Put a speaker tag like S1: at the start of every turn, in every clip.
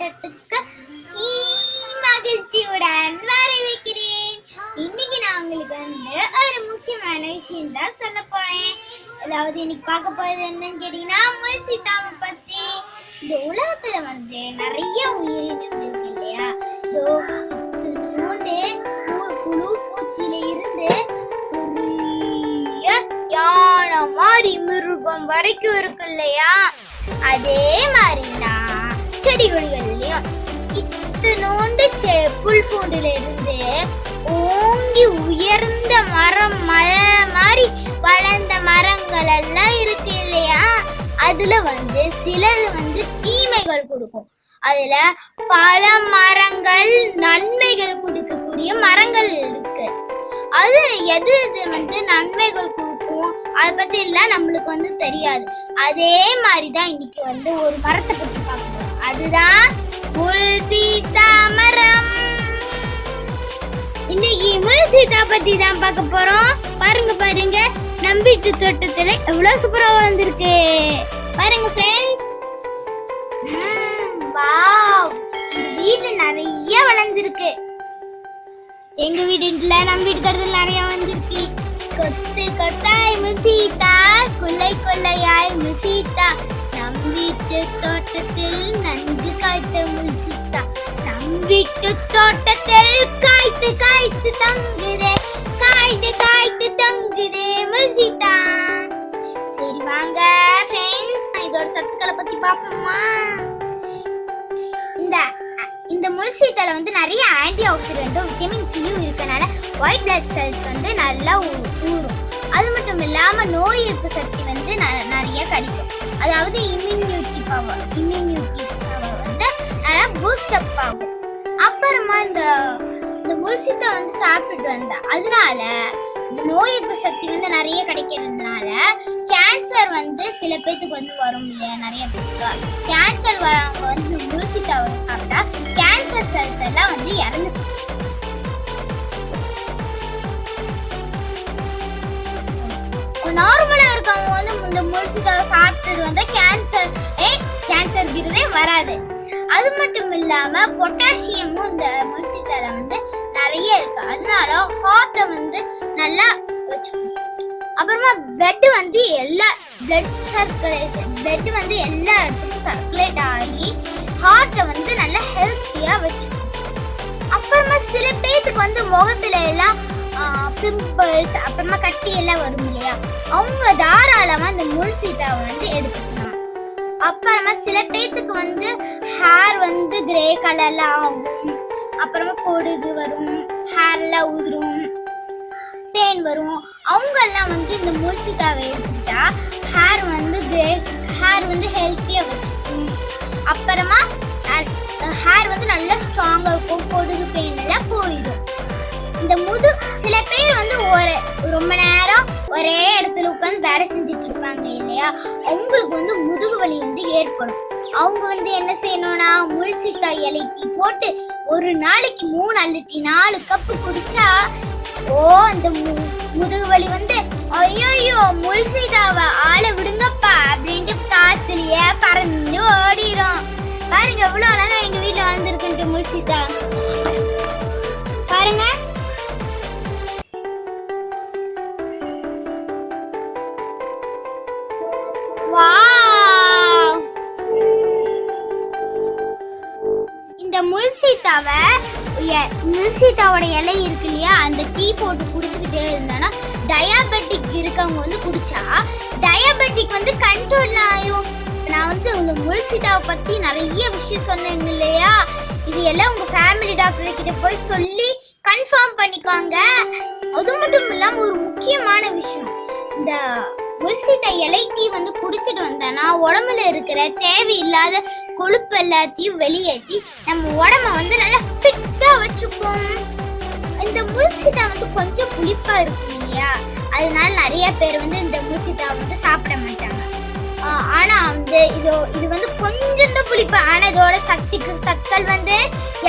S1: தோட்டத்துக்கு மகிழ்ச்சியுடன் வரவேற்கிறேன். இன்னைக்கு நான் உங்களுக்கு வந்து ஒரு முக்கியமான விஷயம் தான் சொல்ல போறேன். அதாவது இன்னைக்கு பார்க்க போறது என்னன்னு கேட்டீங்கன்னா முல்சித்தாம பத்தி. இந்த உலகத்துல வந்து நிறைய உயிரினம் இருக்கு இல்லையா? புழு பூச்சியில இருந்து யானை மாதிரி மிருகம் வரைக்கும் இருக்கு இல்லையா? அதே மாதிரி செடி கொடிகள்லயும் இத்தனோண்டு செ- புல் பூண்டுல இருந்து ஓங்கி உயர்ந்த மரம் மழை மாதிரி வளர்ந்த மரங்கள் எல்லாம் இருக்கு இல்லையா அதுல வந்து சிலது வந்து தீமைகள் கொடுக்கும் அதுல பல மரங்கள் நன்மைகள் கொடுக்கக்கூடிய மரங்கள் இருக்கு அது எது எது வந்து நன்மைகள் கொடுக்கும் அதை பத்தி எல்லாம் நம்மளுக்கு வந்து தெரியாது அதே மாதிரி தான் இன்னைக்கு வந்து ஒரு மரத்தை பத்தி பார்க்கணும் அதுதான் முல்சீதா தாமரம் இன்னைக்கு முல்சீதா பத்தி தான் பார்க்க போறோம். பாருங்க பாருங்க. நம்பிட்டு தோட்டத்துல எவ்வளவு சூப்பரா வளர்ந்துருக்கு. பாருங்க ஃப்ரெண்ட்ஸ் வாவ். வீட்டுல நிறைய வளர்ந்துருக்கு. எங்க வீட்டுல நம்ம வீட்டு தோட்டத்துல நிறைய வந்திருக்கு கொத்து கொத்தாய் முசீதா கொள்ளை கொள்ளையாய் முசீதா நம் வீட்டு தோட்டத்தில் நன்கு காய்த்த முல்சீதா நம் வீட்டு தோட்டத்தில் காய்த்து காய்த்து தங்குதே காய்த்து காய்த்து தங்குதே முல்சீதா சரி வாங்க ஃப்ரெண்ட்ஸ் இதோட சத்துக்களை பத்தி பார்ப்போமா? இந்த இந்த முல்சீத்தால வந்து நிறைய ஆன்டி ஆக்சிடென்ட்டும் விட்டமின் சியும் இருக்கனால ஒயிட் பிளட் செல்ஸ் வந்து நல்லா ஊறும். அது மட்டும் இல்லாமல் நோய் எதிர்ப்பு சக்தி அடிக்கும் அதாவது இம்யூனிட்டி பவர் இம்யூனிட்டி பவர் வந்து நல்லா பூஸ்ட் அப் ஆகும். அப்புறமா இந்த இந்த முல்சித்தை வந்து சாப்பிட்டுட்டு வந்தேன் அதனால இந்த நோய் எதிர்ப்பு சக்தி வந்து நிறைய கிடைக்கிறதுனால கேன்சர் வந்து சில பேத்துக்கு வந்து வரும் இல்லையா? நிறைய பேருக்கு கேன்சர் வரவங்க வந்து இந்த முல்சித்தாவை சாப்பிட்டா கேன்சர் செல்ஸ் எல்லாம் வந்து இறந்து இந்த சாப்பிட்டு சாப்பிட்டுட்டு வந்தா கேன்சர் ஏ கேன்சர்ங்கிறதே வராது அது மட்டும் இல்லாம பொட்டாசியமும் இந்த முல்சித்தால வந்து நிறைய இருக்கு. அதனால ஹார்ட்டை வந்து நல்லா வச்சுக்கணும். அப்புறமா பிளட் வந்து எல்லா பிளட் சர்க்குலேஷன் பிளட் வந்து எல்லா இடத்துக்கும் சர்க்குலேட் ஆகி ஹார்ட்டை வந்து நல்லா பிம்பிள்ஸ் அப்புறமா கட்டி எல்லாம் வரும் இல்லையா? அவங்க தாராளமா இந்த முள் சீதாவை வந்து எடுத்துக்கலாம். அப்புறமா சில பேத்துக்கு வந்து ஹேர் வந்து கிரே கலர்ல ஆகும். அப்புறமா பொடுகு வரும் ஹேர் எல்லாம் உதிரும் பெயின் வரும். அவங்க எல்லாம் வந்து இந்த முல்சிதாவை எடுத்துக்கிட்டா ஹேர் வந்து கிரே ஹேர் வந்து ஹெல்த்தியா வச்சுக்கும். அப்புறமா ஹேர் வந்து நல்லா ஸ்ட்ராங்காக இருக்கும். பொடுகு பெயின் எல்லாம் போயிடும். இந்த முது சில பேர் வந்து ஒரு ரொம்ப நேரம் ஒரே இடத்துல உட்காந்து வேலை செஞ்சுட்டு இருப்பாங்க இல்லையா? அவங்களுக்கு வந்து முதுகு வலி வந்து ஏற்படும். அவங்க வந்து என்ன செய்யணும்னா முள்சிக்காய் இலை போட்டு ஒரு நாளைக்கு மூணு அல்லட்டி நாலு கப்பு குடிச்சா ஓ அந்த மு- முதுகு வலி வந்து ஐயோயோ முள்சிதாவ ஆளை விடுங்கப்பா அப்படின்ட்டு காத்துலயே பறந்து ஓடிரும். பாருங்க எவ்வளவு அழகா எங்க வீட்டுல வளர்ந்துருக்குன்ட்டு முள்சிதா பாருங்க முல்சீத்தாவை எ- முல்சீத்தாவோட இலை இருக்கு இல்லையா அந்த டீ போட்டு குடிச்சுக்கிட்டே இருந்தானா டயாபெட்டிக் இருக்கவங்க வந்து குடிச்சா டயாபெட்டிக் வந்து கண்ட்ரோல் ஆயிரும். நான் வந்து இந்த முல்சீத்தாவை பத்தி நிறைய விஷயம் சொன்னேங்க இல்லையா? இது எல்லாம் உங்க ஃபேமிலி டாக்டர் கிட்ட போய் சொல்லி கன்ஃபார்ம் பண்ணிக்கோங்க. அது மட்டும் இல்லாம ஒரு முக்கியமான விஷயம். இந்த துளசிட்ட இலை டீ வந்து குடிச்சிட்டு வந்தேன்னா உடம்புல இருக்கிற தேவையில்லாத கொழுப்பு எல்லாத்தையும் வெளியேற்றி நம்ம உடம்ப வந்து நல்லா ஃபிட்டாக வச்சுக்கும் இந்த முல்சிதா வந்து கொஞ்சம் புளிப்பாக இருக்கும் இல்லையா? அதனால நிறைய பேர் வந்து இந்த முல்சிதா வந்து சாப்பிட மாட்டாங்க. ஆனால் வந்து இது இது வந்து கொஞ்சம் தான் புளிப்பு. ஆனால் இதோட சக்திக்கு சக்கள் வந்து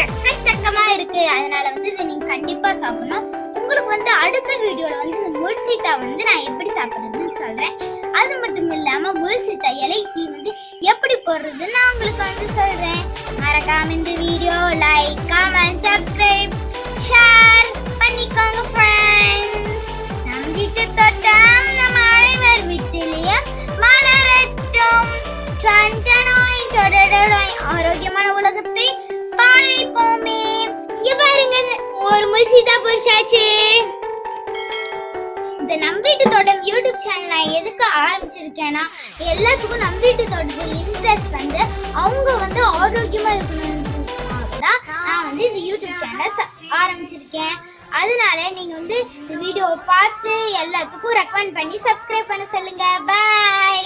S1: எக்கச்சக்கமாக இருக்குது அதனால வந்து இதை நீங்கள் கண்டிப்பாக சாப்பிடணும். உங்களுக்கு வந்து அடுத்த வீடியோல வந்து இந்த முல்சீத்தா வந்து நான் எப்படி சாப்பிடுறதுன்னு சொல்றேன். அது மட்டும் இல்லாம முல்சீத்தா இலை டீ வந்து எப்படி போடுறதுன்னு நான் உங்களுக்கு வந்து சொல்றேன். மறக்காம இந்த video like comment subscribe share Seetha இந்த நம் வீட்டு தோட்டம் யூடியூப் சேனல் நான் எதுக்கு ஆரம்பிச்சிருக்கேன்னா எல்லாத்துக்கும் நம் வீட்டு தோட்டத்தில் இன்ட்ரெஸ்ட் வந்து அவங்க வந்து ஆரோக்கியமாக இருக்கணும்ன்றதுக்காக தான் நான் வந்து இந்த யூடியூப் சேனலை ஆரம்பிச்சிருக்கேன். அதனால நீங்கள் வந்து இந்த வீடியோவை பார்த்து எல்லாத்துக்கும் ரெக்கமெண்ட் பண்ணி சப்ஸ்கிரைப் பண்ண சொல்லுங்கள் பாய்